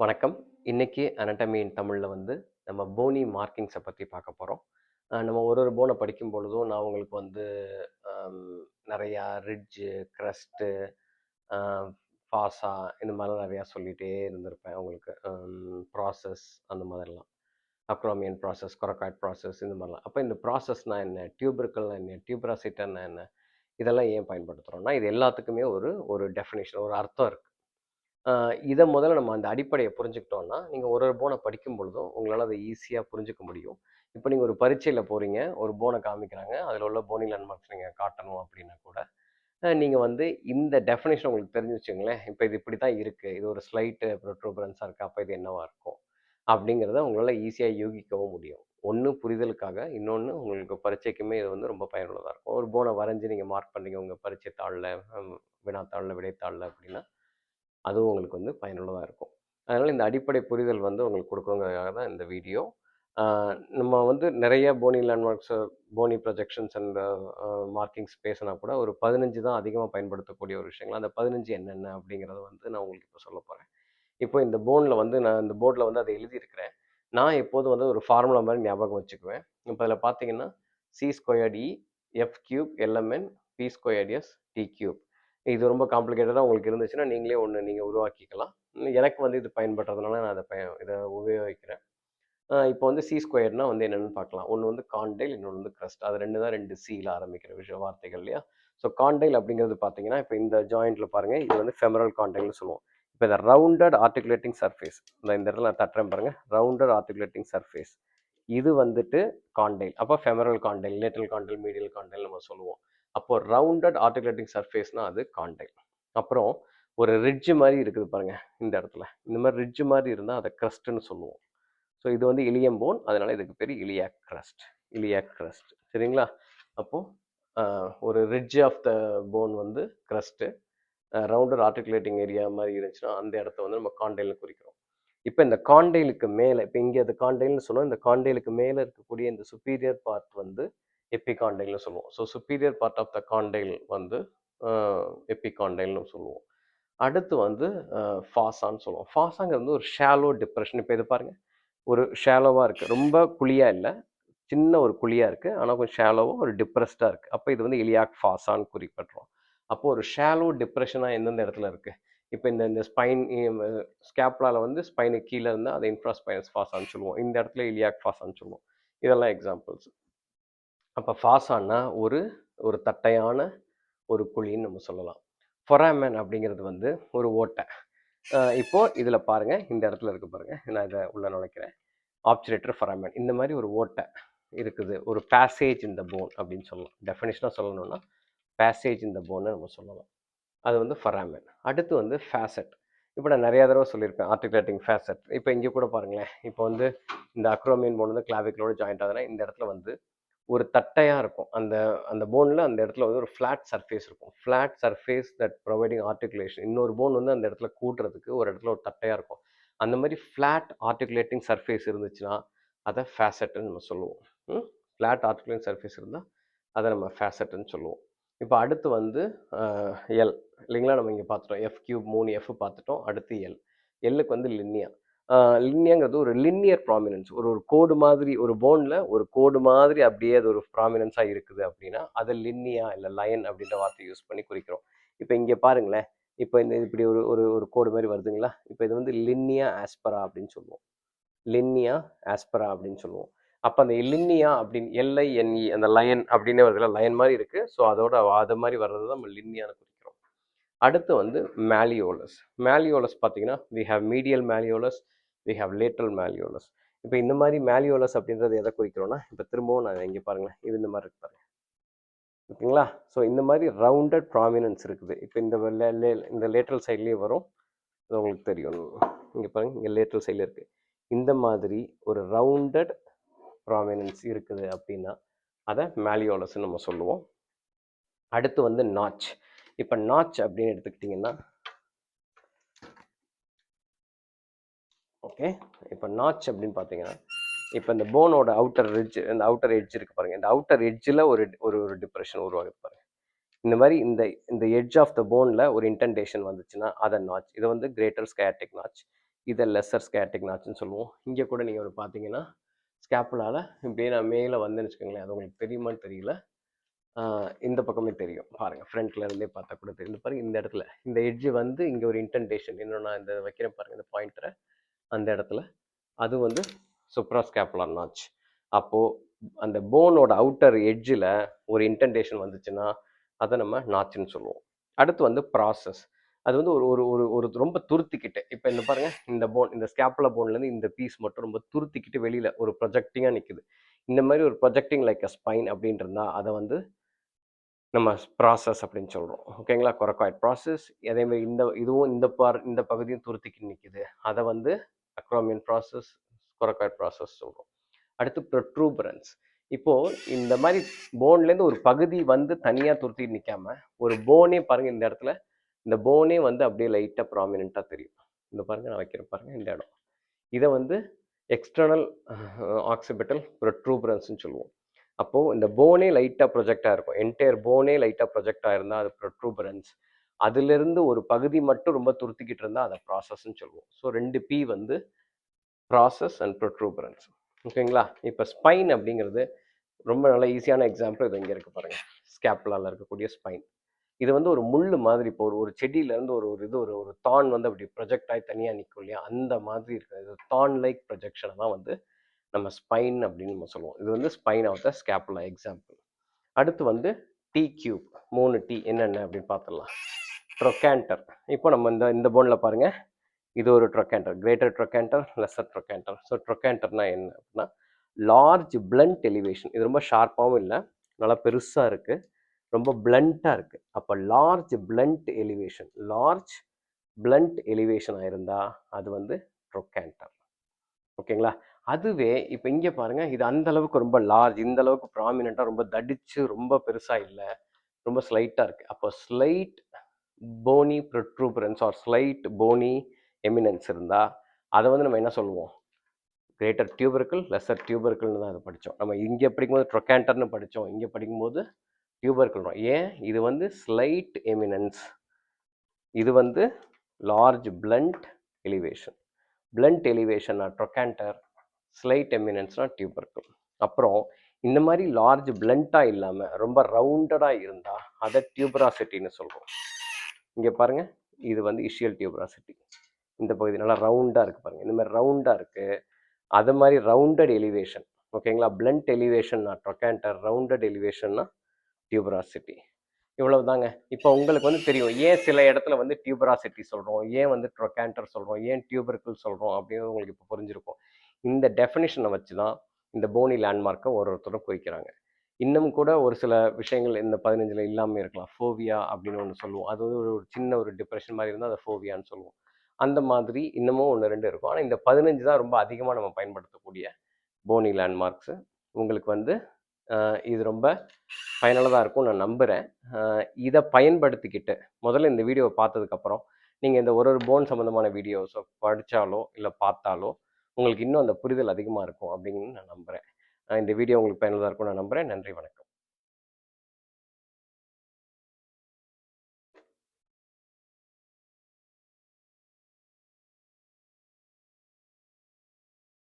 வணக்கம். இன்னைக்கு அனட்டமி இன் தமிழில் வந்து நம்ம போனி மார்க்கிங்ஸை பற்றி பார்க்க போகிறோம் நம்ம ஒரு ஒரு போனை படிக்கும் பொழுதும் நான் உங்களுக்கு வந்து நிறையா ரிட்ஜு, க்ரஸ்ட்டு, அ ஃபாசா இந்த மாதிரிலாம் நிறையா சொல்லிகிட்டே இருந்திருப்பேன் உங்களுக்கு. ப்ராசஸ் அந்த மாதிரிலாம். அக்ரோமியன் ப்ராசஸ், கொரக்காய்ட் ப்ராசஸ் இந்த மாதிரிலாம் அப்போ இந்த ப்ராசஸ்னா என்ன? டியூபர்கள்னா என்ன? டியூபராசிட்டன்னா என்ன? இதெல்லாம் ஏன் பயன்படுத்துகிறோம்னா இது எல்லாத்துக்குமே ஒரு ஒரு டெஃபினேஷன் ஒரு அர்த்தம் இருக்குது இதை முதல்ல நம்ம அந்த அடிப்படையை புரிஞ்சுக்கிட்டோம்னா, நீங்கள் ஒரு ஒரு போனை படிக்கும் பொழுதும் உங்களால் அதை ஈஸியாக புரிஞ்சுக்க முடியும். இப்போ நீங்கள் ஒரு பரீட்சையில் போகிறீங்க ஒரு போனை காமிக்கிறாங்க. அதில் உள்ள போனி லேண்ட்மார்க்ஸ் நீங்கள் காட்டணும் அப்படின்னா கூட, நீங்கள் வந்து இந்த டெஃபினேஷன் உங்களுக்கு தெரிஞ்சு வச்சுங்களேன் இப்போ இது இப்படி தான் இருக்குது இது ஒரு ஸ்லைட்டு ப்ரொட்ரூபரன்ஸாக இருக்கு. அப்போ இது என்னவாக இருக்கும்? அப்படிங்கிறத உங்களால் ஈஸியாக யூகிக்கவும் முடியும். ஒன்று புரிதலுக்காக, இன்னொன்று உங்களுக்கு பரீட்சைக்குமே இது வந்து ரொம்ப பயனுள்ளதாக இருக்கும். ஒரு போனை வரைஞ்சி நீங்கள் மார்க் பண்ணுறீங்க உங்கள் பரீட்சை தாளில் வினாத்தாளில் விடைத்தாளில் அப்படின்னா, அதுவும் உங்களுக்கு வந்து பயனுள்ளதாக இருக்கும். அதனால் இந்த அடிப்படை புரிதல் வந்து உங்களுக்கு கொடுக்குறதுக்காக தான் இந்த வீடியோ. நம்ம வந்து நிறைய bony landmarks, bony projections and markings பேசினா கூட ஒரு 15 தான் அதிகமாக பயன்படுத்தக்கூடிய ஒரு விஷயங்கள். அந்த 15 என்னென்ன அப்படிங்கிறத வந்து நான் உங்களுக்கு இப்போ சொல்லப் போகிறேன் இப்போ இந்த போனில் வந்து நான் இந்த போர்டில் வந்து அதை எழுதியிருக்கிறேன். நான் எப்போதும் வந்து ஒரு ஃபார்முலா மாதிரி ஞாபகம் வச்சுக்குவேன். இப்போ அதில் பார்த்தீங்கன்னா, C squared E, F cube, LMN, P squared S, T cube. இது ரொம்ப காம்ப்ளிகேட்டடாக உங்களுக்கு இருந்துச்சுன்னா, நீங்களே ஒன்று நீங்கள் உருவாக்கிக்கலாம். எனக்கு வந்து இது பயன்படுறதுனால நான் அதை பய இதை உபயோகிக்கிறேன். இப்போ வந்து சி ஸ்கொயர்னா வந்து என்னென்னு பார்க்கலாம். ஒன்று வந்து காண்டைல் இன்னொன்று வந்து க்ரஸ்ட். அது ரெண்டு தான் ரெண்டு சீல ஆரம்பிக்கிற விஷய வார்த்தைகள் இல்லையா? ஸோ காண்டைல் அப்படிங்கிறது பார்த்தீங்கன்னா, இப்போ இந்த ஜாயிண்ட்டில் பாருங்கள் இது வந்து ஃபெமரல் காண்டைல்னு சொல்லுவோம். இப்போ இந்த ரவுண்டட் ஆர்டிகுலேட்டிங் சர்ஃபேஸ். இந்த இந்த இடத்துல நான் தட்டுறேன் பாருங்கள் ரவுண்டட் ஆர்டிகுலேட்டிங் சர்ஃபேஸ். இது வந்துட்டு காண்டைல் அப்போ femoral condyle lateral condyle medial condyle நம்ம சொல்லுவோம். அப்போ ரவுண்டட் ஆர்டிகுலேட்டிங் சர்ஃபேஸ்னால் அது கான்டைல். அப்புறம் ஒரு ரிட்ஜ் மாதிரி இருக்குது பாருங்கள் இந்த இடத்துல. இந்த மாதிரி ரிட்ஜ் மாதிரி இருந்தால் அதை க்ரஸ்ட்டுன்னு சொல்லுவோம். ஸோ இது வந்து இலியம் போன். இதுக்கு பேர் இலியாக் க்ரஸ்ட். Iliac crust. சரிங்களா? அப்போது ஒரு ரிட்ஜ் ஆஃப் த போன் வந்து crest. Rounder rounded articulating area மாதிரி இருந்துச்சுன்னா, அந்த இடத்த வந்து நம்ம கான்டைல்னு குறிக்கிறோம். இப்போ இந்த கான்டைலுக்கு மேலே இப்போ இங்கே அது கான்டைல்னு சொன்னோம். இந்த கான்டைலுக்கு மேலே இருக்கக்கூடிய இந்த சுப்பீரியர் பார்ட் வந்து எப்பிகாண்டைல்னு சொல்லுவோம். So superior part of the condyle வந்து எப்பிகாண்டைல்னு சொல்லுவோம். அடுத்து வந்து ஃபாசான்னு சொல்லுவோம். ஃபாசாங்கிறது வந்து ஒரு ஷாலோ டிப்ரெஷன் இப்போ இது பாருங்கள் ஒரு ஷேலோவாக இருக்குது ரொம்ப குழியாக இல்லை சின்ன ஒரு குழியாக இருக்குது ஆனால் கொஞ்சம் ஷேலோவாக ஒரு டிப்ரெஸ்டாக இருக்குது அப்போ இது வந்து இலியாக் ஃபாசான்னு குறிப்பிட்றோம் அப்போது ஒரு ஷாலோ டிப்ரெஷனாக எந்தெந்த இடத்துல இருக்குது இப்போ இந்த இந்த ஸ்பைன் இம் வந்து ஸ்பைனுக்கு கீழே இருந்தால் அத இன்ஃப்ராஸ்பைனஸ் ஃபாசான்னு சொல்லுவோம். இந்த இடத்துல இலியாக் ஃபாசான்னு சொல்லுவோம். இதெல்லாம் எக்ஸாம்பிள்ஸ். அப்போ ஃபாசான்னா ஒரு ஒரு தட்டையான ஒரு குழின்னு நம்ம சொல்லலாம். ஃபொராமன் அப்படிங்கிறது வந்து ஒரு ஓட்டை. இப்போது இதில் பாருங்கள் இந்த இடத்துல இருக்குது பாருங்கள் நான் இதை உள்ளே நுழைக்கிறேன். ஆப்சரேட்டர் ஃபொராமன். இந்த மாதிரி ஒரு ஓட்டை இருக்குது. ஒரு பேசேஜ் இன் த போன் அப்படின்னு சொல்லலாம். டெஃபினேஷனாக சொல்லணும்னா, பேசேஜ் இன் த போன்னு நம்ம சொல்லலாம். அது வந்து ஃபொராமன். அடுத்து வந்து ஃபேசட் இப்போ நான் நிறையா தடவை சொல்லியிருப்பேன். Articulating facet. இப்போ இங்கே கூட பாருங்களேன். இப்போ வந்து இந்த அக்ரோமியன் போன் வந்து கிளாவிகுலோட ஜாயிண்ட் ஆகுதுன்னா, இந்த இடத்துல வந்து ஒரு தட்டையாக இருக்கும். அந்த அந்த போனில் அந்த இடத்துல வந்து ஒரு ஃப்ளாட் சர்ஃபேஸ் இருக்கும். Flat surface that providing articulation. இன்னொரு போன் வந்து அந்த இடத்துல கூட்டுறதுக்கு ஒரு இடத்துல ஒரு தட்டையாக இருக்கும். அந்த மாதிரி ஃப்ளாட் ஆர்டிகுலேட்டிங் சர்ஃபேஸ் இருந்துச்சுன்னா, அதை ஃபேசட்டுன்னு நம்ம சொல்லுவோம். ம். ஃப்ளாட் ஆர்டிகுலேட்டிங் சர்ஃபேஸ் இருந்தால் அதை நம்ம ஃபேசட்டுன்னு சொல்லுவோம். இப்போ அடுத்து வந்து எல் இல்லைங்களா? நம்ம இங்கே பார்த்துட்டோம். எஃப் கியூப் மூணு எஃப் பார்த்துட்டோம். அடுத்து எல். எல்லுக்கு வந்து லின்னியா லின்னியாங்கிறது ஒரு லின்னியர் ப்ராமினன்ஸ். ஒரு ஒரு கோடு மாதிரி ஒரு போனில் ஒரு கோடு மாதிரி அப்படியே அது ஒரு ப்ராமினன்ஸாக இருக்குது அப்படின்னா, அதை லின்னியா இல்லை லயன் அப்படின்ற வார்த்தை யூஸ் பண்ணி குறிக்கிறோம். இப்போ இங்கே பாருங்களேன். இப்போ இந்த இப்படி ஒரு ஒரு ஒரு கோடு மாதிரி வருதுங்களா? இப்போ இது வந்து லின்னியா ஆஸ்பரா அப்படின்னு சொல்லுவோம். லின்னியா ஆஸ்பரா அப்படின்னு சொல்லுவோம். அப்போ அந்த லின்னியா அப்படின்னு எல்ஐஎன்இ அந்த லயன் அப்படின்னே வருதுல லயன் மாதிரி இருக்குது ஸோ அதோட அது மாதிரி வர்றது தான் நம்ம லின்னியான்னு குறிக்கிறோம். அடுத்து வந்து மேலியோலஸ். மேலியோலஸ் பார்த்தீங்கன்னா, we have medial malleolus, we have lateral malleolus. இப்போ இந்த மாதிரி மேலியோலஸ் அப்படின்றது எதை குறிக்கிறோம்னா, இப்போ திரும்பவும் நான் இங்கே பாருங்களேன். இது இந்த மாதிரி இருக்கு பாருங்க. ஓகேங்களா? ஸோ இந்த மாதிரி ரவுண்டட் ப்ராமினன்ஸ் இருக்குது. இப்போ இந்த இந்த லேட்டரல் சைட்லேயே வரும். அது உங்களுக்கு தெரியும். இங்கே பாருங்க. இங்கே லேட்டல் சைடில் இருக்குது இந்த மாதிரி ஒரு ரவுண்டட் ப்ராமினன்ஸ் இருக்குது அப்படின்னா, அதை மேலியோலஸ்ன்னு நம்ம சொல்லுவோம். அடுத்து வந்து நாட்ச். இப்போ நாட்ச் அப்படின்னு எடுத்துக்கிட்டிங்கன்னா ஓகே. இப்போ நாட்ச் அப்படின்னு பார்த்தீங்கன்னா, இப்போ இந்த போனோட அவுட்டர் ரிட்ஜ் இந்த அவுட்டர் எட்ஜ் இருக்கு பாருங்க. இந்த அவுட்டர் எட்ஜில் ஒரு ஒரு ஒரு டிப்ரெஷன் உருவாகுது பாருங்க. இந்த மாதிரி இந்த இந்த எட்ஜ் ஆஃப் த போனில் ஒரு இன்டென்டேஷன் வந்துச்சுன்னா, அதை நாட்ச். இது வந்து கிரேட்டர் ஸ்கேட்டிக் நாட்ச். இதை லெஸ்ஸர் ஸ்கேட்டிக் நாச்சுன்னு சொல்லுவோம் இங்கே கூட நீங்கள் ஒரு பார்த்தீங்கன்னா ஸ்கேப்புலால் இப்படியே நான் மேலே வந்தேன்னு வச்சுக்கோங்களேன் அது உங்களுக்கு தெரியுமான்னு தெரியல இந்த பக்கமே தெரியும் பாருங்கள் ஃப்ரண்ட்ல இருந்தே பார்த்தா கூட தெரியும் பாருங்கள் இந்த இடத்துல இந்த எட்ஜு வந்து இங்கே ஒரு இன்டென்டேஷன் இன்னொன்று நான் இந்த வைக்கிறேன் பாருங்கள் இந்த பாயிண்ட்டை அந்த இடத்துல. அது வந்து சுப்ரா ஸ்கேப்புலர் நாச் அப்போது அந்த போனோட அவுட்டர் எட்ஜில் ஒரு இன்டென்டேஷன் வந்துச்சுன்னா அதை நம்ம நாச்சுன்னு சொல்லுவோம். அடுத்து வந்து ப்ராசஸ் அது வந்து ஒரு ஒரு ஒரு ஒரு ரொம்ப துருத்திக்கிட்டு. இப்போ இந்த பாருங்கள் இந்த போன் இந்த ஸ்கேப்புல போன்லேருந்து இந்த பீஸ் மட்டும் ரொம்ப துருத்திக்கிட்டு வெளியில் ஒரு ப்ரொஜெக்டிங்காக நிற்குது இந்த மாதிரி ஒரு ப்ரொஜெக்டிங் லைக் அ ஸ்பைன் அப்படின்னு இருந்தால் அதை வந்து நம்ம ப்ராசஸ் அப்படின்னு சொல்கிறோம் ஓகேங்களா கொரக்காய்ட் ப்ராசஸ் அதேமாதிரி இந்த இதுவும் இந்த பார் இந்த பகுதியும் துருத்திக்கிட்டு நிற்குது அதை வந்து அக்ரோமியன் ப்ராசஸ் கொரக்காய்ட் ப்ராசஸ் சொல்கிறோம் அடுத்து ப்ரொட்ரூபரன்ஸ் இப்போது இந்த மாதிரி போன்லேருந்து ஒரு பகுதி வந்து தனியாக துருத்திட்டு நிற்காம ஒரு போனே பாருங்கள் இந்த இடத்துல. இந்த போனே வந்து அப்படியே லைட்டாக ப்ராமினெண்ட்டாக தெரியும். இந்த பாருங்கள் நான் வைக்கிறேன் பாருங்கள் இந்த இடம். இதை வந்து எக்ஸ்டர்னல் ஆக்சிபிட்டல் ப்ரொட்ரூபரன்ஸ்னு சொல்லுவோம். அப்போது இந்த போனே லைட்டாக ப்ரொஜெக்டாக இருக்கும். என்டையர் போனே லைட்டாக ப்ரொஜெக்டாக இருந்தால் அது ப்ரொட்ரூபரன்ஸ் அதுலேருந்து ஒரு பகுதி மட்டும் ரொம்ப துருத்திக்கிட்டு இருந்தால் அதை ப்ராசஸ்ன்னு சொல்லுவோம். ஸோ ரெண்டு பி வந்து ப்ராசஸ் அண்ட் ப்ரொட்ரூபரன்ஸ் ஓகேங்களா இப்போ ஸ்பைன் அப்படிங்கிறது ரொம்ப நல்ல ஈஸியான எக்ஸாம்பிள் இது இங்கே இருக்கு பாருங்கள் ஸ்கேப்லாவில் இருக்கக்கூடிய ஸ்பைன் இது வந்து ஒரு முள் மாதிரி இப்போ ஒரு ஒரு செடியிலேருந்து ஒரு ஒரு இது ஒரு ஒரு தான் வந்து அப்படி ப்ரொஜெக்ட் ஆகி தனியாக நிற்கும் இல்லையா? அந்த மாதிரி இருக்குது இது தான் லைக் ப்ரொஜெக்ஷனை தான் வந்து நம்ம ஸ்பைன் அப்படின்னு நம்ம சொல்லுவோம். இது வந்து spine of the scapula example அடுத்து வந்து டி கியூப் மூணு டி என்னென்ன அப்படின்னு பார்த்துடலாம். ட்ரொக்கேண்டர் இப்போ நம்ம இந்த இந்த போனில் பாருங்கள் இது ஒரு trochanter greater trochanter lesser trochanter so ட்ரொக்கேண்டர்னா என்ன அப்படின்னா லார்ஜ் பிளண்ட் எலிவேஷன் இது ரொம்ப ஷார்ப்பாகவும் இல்லை. நல்லா பெருசாக இருக்குது ரொம்ப பிளண்ட்டாக இருக்குது அப்போ large blunt elevation large blunt எலிவேஷனாக இருந்தால் அது வந்து ட்ரொக்கேண்டர் ஓகேங்களா? அதுவே இப்போ இங்கே பாருங்கள் இது அந்த அளவுக்கு ரொம்ப லார்ஜ் இந்த அளவுக்கு ப்ராமினெண்ட்டாக ரொம்ப தடிச்சு ரொம்ப பெருசாக இல்லை. ரொம்ப ஸ்லைட்டாக இருக்குது அப்போ slight bony protuberance or slight bony eminence இருந்தால் அதை வந்து நம்ம என்ன சொல்லுவோம்? கிரேட்டர் டியூபர்க்கிள் லெஸர் டியூபர்க்கிள்னு தான் அதை படித்தோம் நம்ம இங்கே படிக்கும்போது ட்ரொக்கேண்டர்னு படித்தோம் இங்கே படிக்கும்போது டியூபர்க்கிள் ஏன்? இது வந்து ஸ்லைட் எமினன்ஸ் இது வந்து large blunt elevation blunt elevation trochanter slight எமினன்ஸ்னா tubercle அப்புறம் இந்த மாதிரி லார்ஜ் பிளண்ட்டாக இல்லாமல் ரொம்ப ரவுண்டடாக இருந்தால் அதை டியூபராசிட்டின்னு சொல்கிறோம் இங்கே பாருங்கள் இது வந்து இஷியல் டியூபராசிட்டி இந்த பகுதி நல்லா ரவுண்டாக இருக்குது பாருங்கள் இந்த மாதிரி ரவுண்டாக இருக்குது அது மாதிரி ரவுண்டட் எலிவேஷன் ஓகேங்களா பிளண்ட் எலிவேஷன் ட்ரொக்கான்டர் ரவுண்டட் எலிவேஷன்னா டியூபராசிட்டி இவ்வளவு தாங்க. இப்போ உங்களுக்கு வந்து தெரியும் ஏன் சில இடத்துல வந்து டியூபராசிட்டி சொல்கிறோம் ஏன் வந்து ட்ரொக்கான்டர் சொல்கிறோம் ஏன் டியூபர்கிள் சொல்கிறோம் அப்படின்னு உங்களுக்கு இப்போ புரிஞ்சிருக்கும். இந்த டெஃபினிஷனை வச்சு தான் இந்த போனி லேண்ட்மார்க்கை ஒரு ஒருத்தரும் குறிக்கிறாங்க. இன்னும் கூட ஒரு சில விஷயங்கள் இந்த பதினஞ்சில் இல்லாமல் இருக்கலாம். ஃபோவியா அப்படின்னு ஒன்று சொல்லுவோம். அது வந்து ஒரு சின்ன ஒரு டிப்ரெஷன் மாதிரி இருந்தால் அதை ஃபோவியான்னு சொல்லுவோம். அந்த மாதிரி இன்னமும் ஒன்று ரெண்டு இருக்கும். ஆனால் இந்த பதினஞ்சு தான் ரொம்ப அதிகமாக நம்ம பயன்படுத்தக்கூடிய போனி லேண்ட்மார்க்ஸு உங்களுக்கு வந்து இது ரொம்ப பயனுள்ளதாக இருக்கும் நான் நம்புகிறேன் இதை பயன்படுத்திக்கிட்டு முதல்ல இந்த வீடியோவை பார்த்ததுக்கப்புறம் நீங்கள் இந்த ஒரு ஒரு போன் சம்மந்தமான வீடியோஸோ படித்தாலோ இல்லை பார்த்தாலோ உங்களுக்கு இன்னும் அந்த புரிதல் அதிகமாக இருக்கும் அப்படின்னு நான் நம்புகிறேன் இந்த வீடியோ உங்களுக்கு பயனுள்ளதாக இருக்கும் நான் நம்புகிறேன் நன்றி வணக்கம்.